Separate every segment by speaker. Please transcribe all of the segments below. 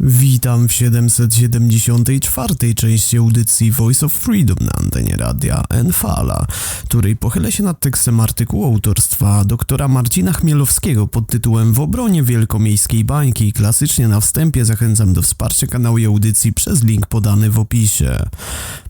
Speaker 1: Witam w 774. części audycji Voice of Freedom na antenie radia Enfala, której pochylę się nad tekstem artykułu autorstwa doktora Marcina Chmielowskiego pod tytułem W obronie wielkomiejskiej bańki. Klasycznie na wstępie zachęcam do wsparcia kanału i audycji przez link podany w opisie.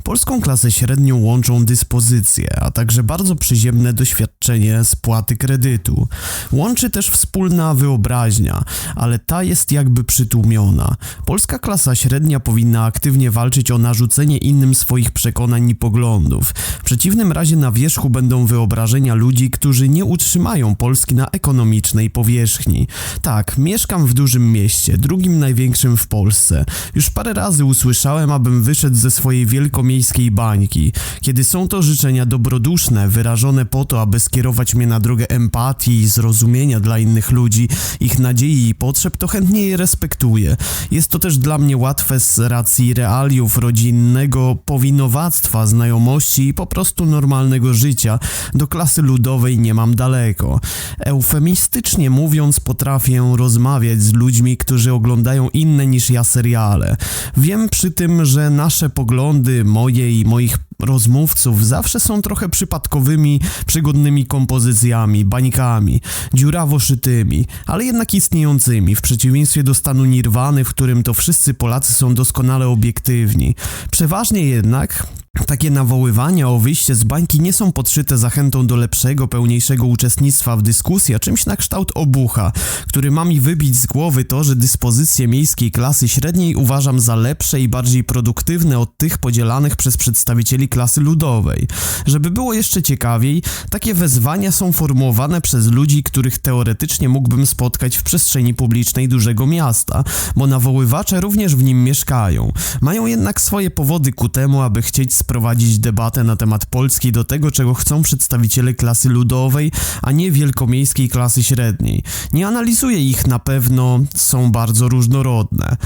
Speaker 1: Polską klasę średnią łączą dyspozycje, a także bardzo przyziemne doświadczenie spłaty kredytu. Łączy też wspólna wyobraźnia, ale ta jest jakby przytłumiona. Polska klasa średnia powinna aktywnie walczyć o narzucenie innym swoich przekonań i poglądów. W przeciwnym razie na wierzchu będą wyobrażenia ludzi, którzy nie utrzymają Polski na ekonomicznej powierzchni. Tak, mieszkam w dużym mieście, drugim największym w Polsce. Już parę razy usłyszałem, abym wyszedł ze swojej wielkomiejskiej bańki. Kiedy są to życzenia dobroduszne, wyrażone po to, aby skierować mnie na drogę empatii i zrozumienia dla innych ludzi, ich nadziei i potrzeb, to chętnie je respektuję. Jest to też dla mnie łatwe z racji realiów rodzinnego powinowactwa, znajomości i po prostu normalnego życia. Do klasy ludowej nie mam daleko. Eufemistycznie mówiąc, potrafię rozmawiać z ludźmi, którzy oglądają inne niż ja seriale. Wiem przy tym, że nasze poglądy, moje i moich rozmówców zawsze są trochę przypadkowymi, przygodnymi kompozycjami, bańkami, dziurawo szytymi, ale jednak istniejącymi, w przeciwieństwie do stanu nirwany, w którym to wszyscy Polacy są doskonale obiektywni. Przeważnie jednak takie nawoływania o wyjście z bańki nie są podszyte zachętą do lepszego, pełniejszego uczestnictwa w dyskusji, a czymś na kształt obucha, który ma mi wybić z głowy to, że dyspozycje miejskiej klasy średniej uważam za lepsze i bardziej produktywne od tych podzielanych przez przedstawicieli klasy ludowej. Żeby było jeszcze ciekawiej, takie wezwania są formułowane przez ludzi, których teoretycznie mógłbym spotkać w przestrzeni publicznej dużego miasta, bo nawoływacze również w nim mieszkają. Mają jednak swoje powody ku temu, aby chcieć sprowadzić debatę na temat Polski do tego, czego chcą przedstawiciele klasy ludowej, a nie wielkomiejskiej klasy średniej. Nie analizuję ich na pewno, są bardzo różnorodne.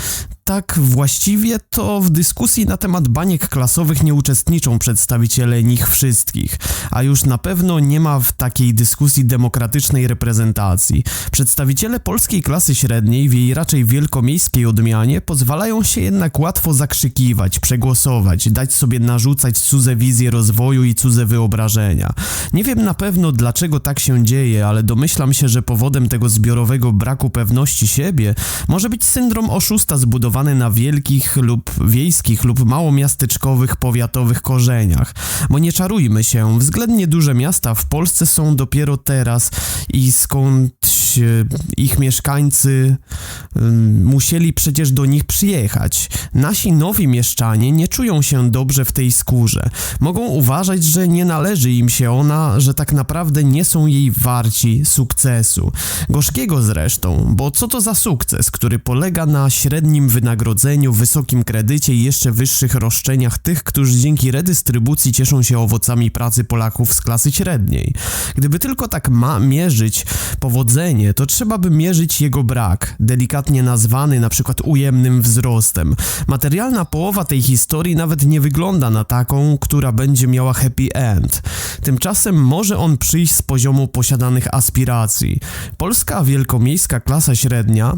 Speaker 1: Tak właściwie to w dyskusji na temat baniek klasowych nie uczestniczą przedstawiciele nich wszystkich, a już na pewno nie ma w takiej dyskusji demokratycznej reprezentacji. Przedstawiciele polskiej klasy średniej w jej raczej wielkomiejskiej odmianie pozwalają się jednak łatwo zakrzykiwać, przegłosować, dać sobie narzucać cudze wizje rozwoju i cudze wyobrażenia. Nie wiem na pewno dlaczego tak się dzieje, ale domyślam się, że powodem tego zbiorowego braku pewności siebie może być syndrom oszusta na wielkich lub wiejskich lub małomiasteczkowych, powiatowych korzeniach. Bo nie czarujmy się, względnie duże miasta w Polsce są dopiero teraz i skądś e, ich mieszkańcy musieli przecież do nich przyjechać. Nasi nowi mieszczanie nie czują się dobrze w tej skórze. Mogą uważać, że nie należy im się ona, że tak naprawdę nie są jej warci sukcesu. Gorzkiego zresztą, bo co to za sukces, który polega na średnim wynagrodzeniu, wysokim kredycie i jeszcze wyższych roszczeniach tych, którzy dzięki redystrybucji cieszą się owocami pracy Polaków z klasy średniej. Gdyby tylko tak ma mierzyć powodzenie, to trzeba by mierzyć jego brak, delikatnie nazwany na przykład ujemnym wzrostem. Materialna połowa tej historii nawet nie wygląda na taką, która będzie miała happy end. Tymczasem może on przyjść z poziomu posiadanych aspiracji. Polska wielkomiejska klasa średnia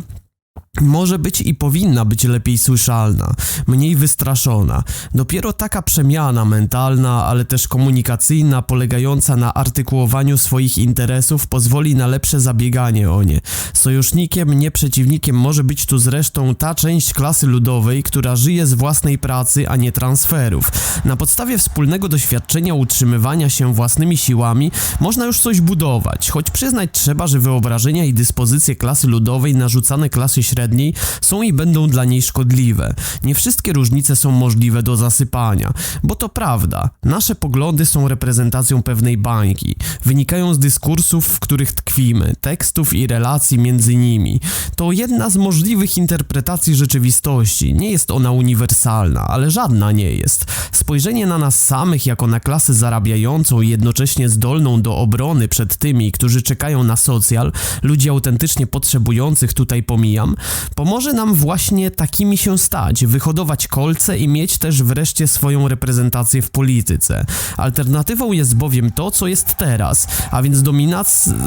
Speaker 1: może być i powinna być lepiej słyszalna, mniej wystraszona. Dopiero taka przemiana mentalna, ale też komunikacyjna, polegająca na artykułowaniu swoich interesów, pozwoli na lepsze zabieganie o nie. Sojusznikiem, nie przeciwnikiem może być tu zresztą ta część klasy ludowej, która żyje z własnej pracy, a nie transferów. Na podstawie wspólnego doświadczenia utrzymywania się własnymi siłami można już coś budować, choć przyznać trzeba, że wyobrażenia i dyspozycje klasy ludowej narzucane klasy średniej są i będą dla niej szkodliwe. Nie wszystkie różnice są możliwe do zasypania, bo to prawda. Nasze poglądy są reprezentacją pewnej bańki, wynikają z dyskursów, w których tkwimy, tekstów i relacji między nimi. To jedna z możliwych interpretacji rzeczywistości. Nie jest ona uniwersalna, ale żadna nie jest. Spojrzenie na nas samych jako na klasę zarabiającą i jednocześnie zdolną do obrony przed tymi, którzy czekają na socjal, ludzi autentycznie potrzebujących tutaj pomijam, Pomoże nam właśnie takimi się stać, wyhodować kolce i mieć też wreszcie swoją reprezentację w polityce. Alternatywą jest bowiem to, co jest teraz, a więc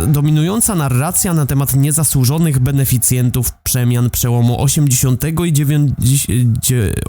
Speaker 1: dominująca narracja na temat niezasłużonych beneficjentów przemian przełomu 80 i 90,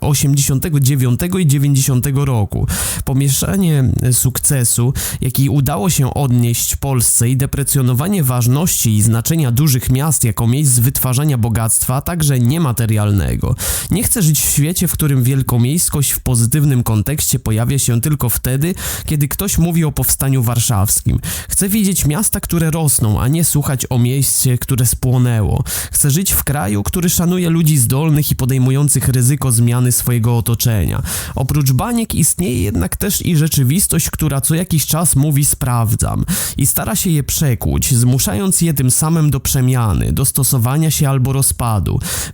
Speaker 1: 89 i 90 roku. Pomieszanie sukcesu, jaki udało się odnieść Polsce i deprecjonowanie ważności i znaczenia dużych miast jako miejsc wytwarzania bogactwa, a także niematerialnego. Nie chcę żyć w świecie, w którym wielkomiejskość w pozytywnym kontekście pojawia się tylko wtedy, kiedy ktoś mówi o powstaniu warszawskim. Chcę widzieć miasta, które rosną, a nie słuchać o mieście, które spłonęło. Chcę żyć w kraju, który szanuje ludzi zdolnych i podejmujących ryzyko zmiany swojego otoczenia. Oprócz baniek istnieje jednak też i rzeczywistość, która co jakiś czas mówi sprawdzam i stara się je przekuć, zmuszając je tym samym do przemiany, dostosowania się albo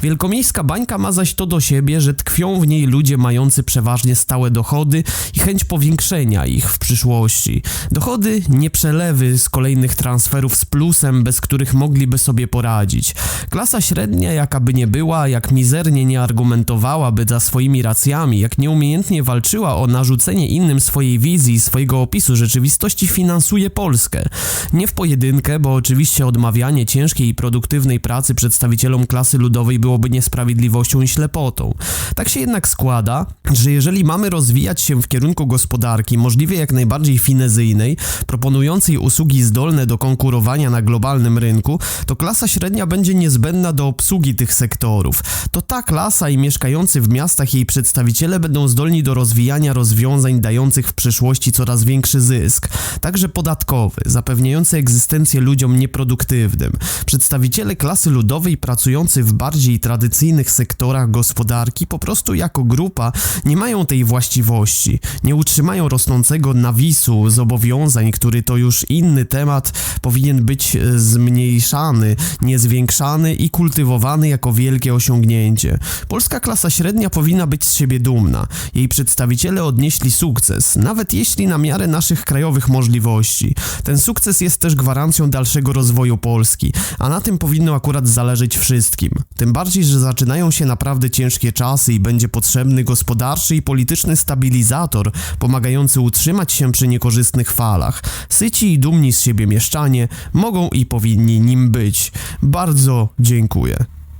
Speaker 1: Wielkomiejska bańka ma zaś to do siebie, że tkwią w niej ludzie mający przeważnie stałe dochody i chęć powiększenia ich w przyszłości. Dochody, nie przelewy z kolejnych transferów z plusem, bez których mogliby sobie poradzić. Klasa średnia, jaka by nie była, jak mizernie nie argumentowałaby za swoimi racjami, jak nieumiejętnie walczyła o narzucenie innym swojej wizji, swojego opisu rzeczywistości, finansuje Polskę. Nie w pojedynkę, bo oczywiście odmawianie ciężkiej i produktywnej pracy przedstawicielom klasy ludowej byłoby niesprawiedliwością i ślepotą. Tak się jednak składa, że jeżeli mamy rozwijać się w kierunku gospodarki możliwie jak najbardziej finezyjnej, proponującej usługi zdolne do konkurowania na globalnym rynku, to klasa średnia będzie niezbędna do obsługi tych sektorów. To ta klasa i mieszkający w miastach jej przedstawiciele będą zdolni do rozwijania rozwiązań dających w przyszłości coraz większy zysk, także podatkowy, zapewniający egzystencję ludziom nieproduktywnym. Przedstawiciele klasy ludowej pracujący w bardziej tradycyjnych sektorach gospodarki po prostu jako grupa nie mają tej właściwości, nie utrzymają rosnącego nawisu zobowiązań, który to już inny temat powinien być e, zmniejszany, nie zwiększany i kultywowany jako wielkie osiągnięcie. Polska klasa średnia powinna być z siebie dumna. Jej przedstawiciele odnieśli sukces, nawet jeśli na miarę naszych krajowych możliwości. Ten sukces jest też gwarancją dalszego rozwoju Polski, a na tym powinno akurat zależeć wszystkim. Tym bardziej, że zaczynają się naprawdę ciężkie czasy i będzie potrzebny gospodarczy i polityczny stabilizator, pomagający utrzymać się przy niekorzystnych falach. Syci i dumni z siebie mieszczanie mogą i powinni nim być. Bardzo dziękuję.